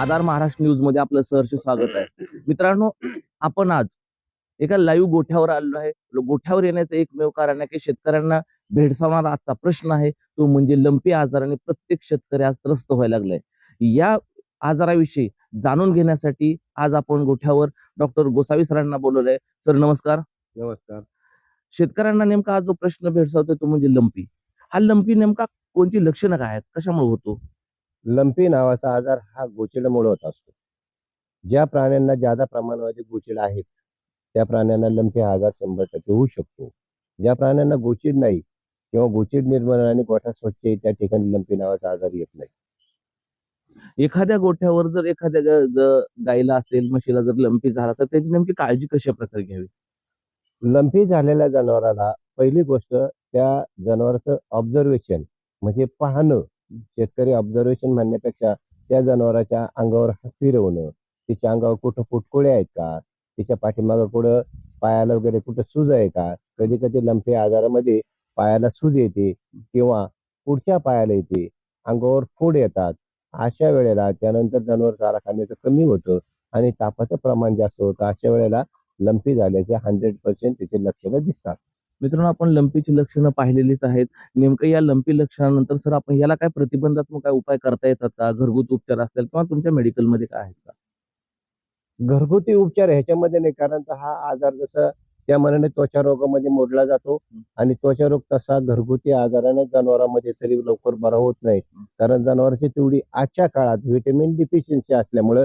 आधार महाराष्ट्र न्यूजमध्ये आपलं सहर्ष स्वागत आहे. मित्रांनो आपण आज एका लाईव्ह गोठ्यावर आलेलो आहे. गोठ्यावर येण्याचं एकमेव कारण आहे की शेतकऱ्यांना भेडसावणारा आजचा प्रश्न आहे. तो म्हणजे लंपी आजाराने प्रत्येक शेतकरी आज त्रस्त व्हायला लागलाय. या आजाराविषयी जाणून घेण्यासाठी आज आपण गोठ्यावर डॉक्टर गोसावी सरांना बोलवलंय. सर नमस्कार. नमस्कार. शेतकऱ्यांना नेमका हा जो प्रश्न भेडसावतोय तो म्हणजे लंपी. हा लंपी नेमका कोणती लक्षणं काय आहेत? कशामुळे होतो? लंपी नावाचा आजार हा गोचिडामुळे होत असतो. ज्या प्राण्यांना जादा प्रमाणामध्ये गोचिड आहेत त्या प्राण्यांना लंपी हा आजार शंभर टक्के होऊ शकतो. ज्या प्राण्यांना गोचिड नाही किंवा गोचिड निर्माण आणि गोठा स्वच्छ त्या ठिकाणी लंपी नावाचा आजार येत नाही. एखाद्या गोठ्यावर जर एखाद्या ग- ग- गाईला असेल म्हशीला जर लंपी झाला तर त्याची नेमकी काळजी कशा प्रकारे घ्यावी? लंपी झालेल्या जनावराला पहिली गोष्ट त्या जनावराचं ऑब्झर्वेशन म्हणजे पाहणं शेतकरी ऑब्झर्वेशन म्हणण्यापेक्षा त्या जनावराच्या अंगावर हात फिरवणं तिच्या अंगावर कुठं फुटकुळे आहेत का तिच्या पाठीमागं कुठं पायाला वगैरे कुठं सूज आहे का कधी कधी लंपी आजारामध्ये पायाला सूज येते किंवा पुढच्या पायाला येते अंगावर फोड येतात. अशा वेळेला त्यानंतर जनावर चारा खाण्याचं कमी होतं आणि तापाचं प्रमाण जास्त होतं. अशा वेळेला लंपी झाल्याचे हंड्रेड पर्सेंट त्याचे लक्षणं दिसतात. मित्रांनो आपण लंपीची लक्षणं पाहिलेलीच आहेत. नेमकं या लंपी लक्षणानंतर सर आपण याला काय प्रतिबंधात्मक काय उपाय करता येतात का? घरगुती उपचार असतील किंवा तुमच्या मेडिकलमध्ये काय आहेत का? घरगुती उपचार ह्याच्यामध्ये नाही कारण हा आजार जसं त्या मनाने त्वचा रोगामध्ये मोडला जातो आणि त्वचा रोग तसा घरगुती आजाराने जनावरांमध्ये तरी लवकर बरा होत नाही. कारण जनावरांची तेवढी आजच्या काळात व्हिटॅमिन डिफिशियन्सी असल्यामुळं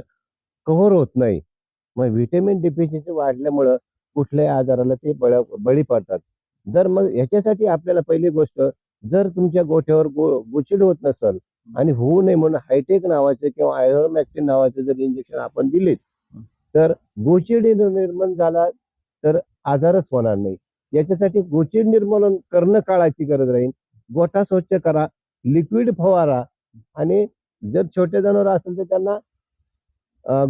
कव्हर होत नाही. मग व्हिटॅमिन डिफिशियन्सी वाढल्यामुळं कुठल्याही आजाराला ते बळ बळी पडतात. जर मग ह्याच्यासाठी आपल्याला पहिली गोष्ट जर तुमच्या गोठ्यावर गो गोचिड होत नसेल आणि होऊ नये म्हणून हायटेक नावाचे किंवा आयरोमॅक्सिन नावाचे जर इंजेक्शन आपण दिलेत तर गोचिड निर्माण झाला तर आजारच होणार नाही. याच्यासाठी गोचिड निर्मूलन करणं काळाची गरज राहील. गोठा स्वच्छ करा लिक्विड फवारा आणि जर छोटे जनावर असेल तर त्यांना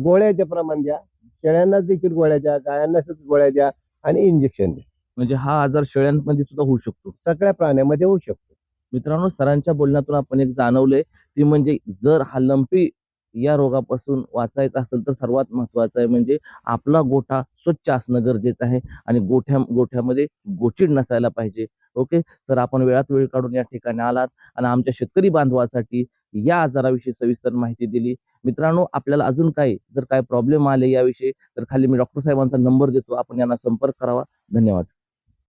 गोळ्याचे प्रमाण द्या. शेळ्यांना देखील गोळ्या द्या गायांना सुद्धा गोळ्या द्या आणि इंजेक्शन द्या. म्हणजे हा आजार शेळ्यांमध्ये सुद्धा होऊ शकतो. सगळ्या प्राण्यामध्ये होऊ शकतो. मित्रांनो सरांच्या बोलण्यातून आपण एक जाणवलंय ती म्हणजे जर हा लंपी या रोगापासून वाचायचा असेल तर सर्वात महत्वाचं आहे म्हणजे आपला गोठा स्वच्छ असणं गरजेचं आहे आणि गोठ्या गोठ्यामध्ये गोचिड नसायला पाहिजे. ओके? तर आपण वेळात वेळ काढून या ठिकाणी आलात आणि आमच्या शेतकरी बांधवासाठी या आजाराविषयी सविस्तर माहिती दिली. मित्रांनो आपल्याला अजून काही जर काय प्रॉब्लेम आले याविषयी तर खाली मी डॉक्टर साहेबांचा नंबर देतो. आपण यांना संपर्क करावा. धन्यवाद.